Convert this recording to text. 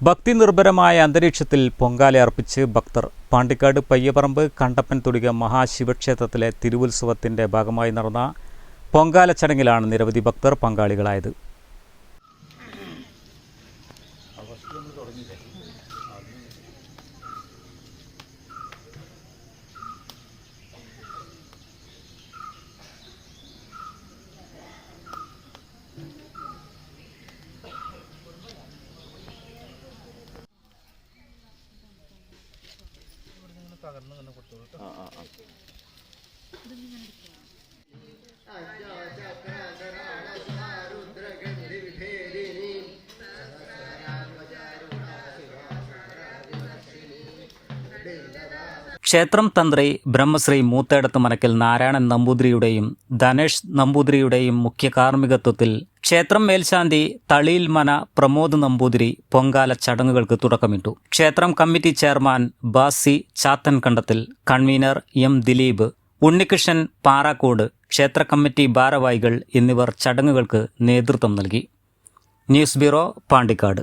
ഭക്തി നിർഭരമായ അന്തരീക്ഷത്തിൽ പൊങ്കാല അർപ്പിച്ച് ഭക്തർ പാണ്ടിക്കാട് പയ്യപറമ്പ് കണ്ടപ്പൻ തുടിക മഹാശിവക്ഷേത്രത്തിലെ തിരുവുത്സവത്തിന്റെ ഭാഗമായി നടന്ന പൊങ്കാല ചടങ്ങിലാണ് നിരവധി ഭക്തർ പങ്കാളികളായത്. ക്ഷേത്രം തന്ത്രി ബ്രഹ്മശ്രീ മൂത്തേടത്ത് മനക്കൽ നാരായണൻ നമ്പൂതിരിയുടെയും ധനേഷ് നമ്പൂതിരിയുടെയും മുഖ്യ കാർമ്മികത്വത്തിൽ ക്ഷേത്രം മേൽശാന്തി തളിയിൽ മന പ്രമോദ് നമ്പൂതിരി പൊങ്കാല ചടങ്ങുകൾക്ക് തുടക്കമിട്ടു. ക്ഷേത്രം committee chairman Basi Chathan Kandathil convener M Dileep Unnikrishnan Parakkode ക്ഷേത്ര കമ്മിറ്റി ഭാരവാഹികൾ എന്നിവർ ചടങ്ങുകൾക്ക് നേതൃത്വം നൽകി. News bureau Pandikkad.